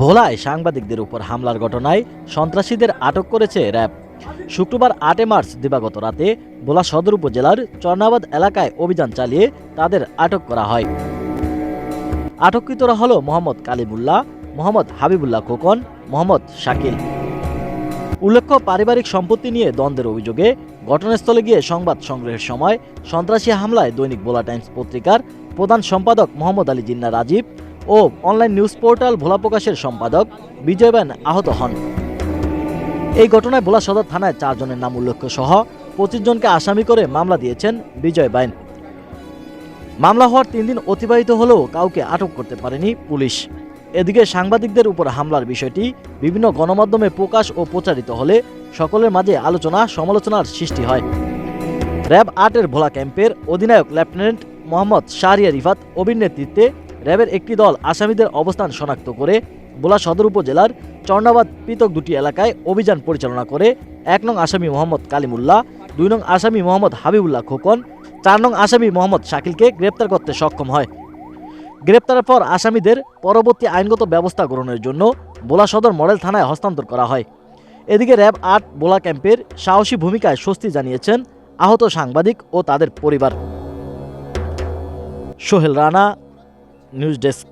ভোলায় সাংবাদিকদের উপর হামলার ঘটনায় সন্ত্রাসীদের আটক করেছে র্যাব। শুক্রবার আটে মার্চ দিবাগত রাতে ভোলা সদর উপজেলার চর্নাবাদ এলাকায় অভিযান চালিয়ে তাদের আটক করা হয়। আটককৃতরা হল মোহাম্মদ কালিমুল্লাহ, মোহাম্মদ হাবিবুল্লাহ খোকন, মোহাম্মদ শাকিল। উল্লেখ্য, পারিবারিক সম্পত্তি নিয়ে দ্বন্দ্বের অভিযোগে ঘটনাস্থলে গিয়ে সংবাদ সংগ্রহের সময় সন্ত্রাসী হামলায় দৈনিক বোলা টাইমস পত্রিকার প্রধান সম্পাদক মোহাম্মদ আলী জিন্না রাজীব ও অনলাইন নিউজ পোর্টাল ভোলা প্রকাশের সম্পাদক বিজয় বেন আহত হন। এই ঘটনায় ভোলা সদর থানায় চারজনের নাম উল্লেখ সহ পঁচিশ জনকে আসামি করে মামলা দিয়েছেন বিজয় বাইন মামলা হওয়ার তিন দিন অতিবাহিত হলেও কাউকে আটক করতে পারেনি পুলিশ। এদিকে সাংবাদিকদের উপর হামলার বিষয়টি বিভিন্ন গণমাধ্যমে প্রকাশ ও প্রচারিত হলে সকলের মাঝে আলোচনা সমালোচনার সৃষ্টি হয়। র্যাব আটের ভোলা ক্যাম্পের অধিনায়ক লেফটেন্যান্ট মোহাম্মদ শাহরিয়া রিফাত অবির নেতৃত্বে র্যাবের একটি দল আসামিদের অবস্থান শনাক্ত করে বোলা সদর উপজেলার চর্ণাবাদ পৃথক দুটি এলাকায় অভিযান পরিচালনা করে, এক নং আসামি মোহাম্মদ কালিমুল্লাহ, দুই নং আসামি মোহাম্মদ হাবিবুল্লাহ খোকন, চার নং আসামি মোহাম্মদ শাকিলকে গ্রেপ্তার করতে সক্ষম হয়। গ্রেপ্তারের পর আসামিদের পরবর্তী আইনগত ব্যবস্থা গ্রহণের জন্য বোলা সদর মডেল থানায় হস্তান্তর করা হয়। এদিকে র্যাব আট বোলা ক্যাম্পের সাহসী ভূমিকায় স্বস্তি জানিয়েছেন আহত সাংবাদিক ও তাদের পরিবার। Sohel Rana news desk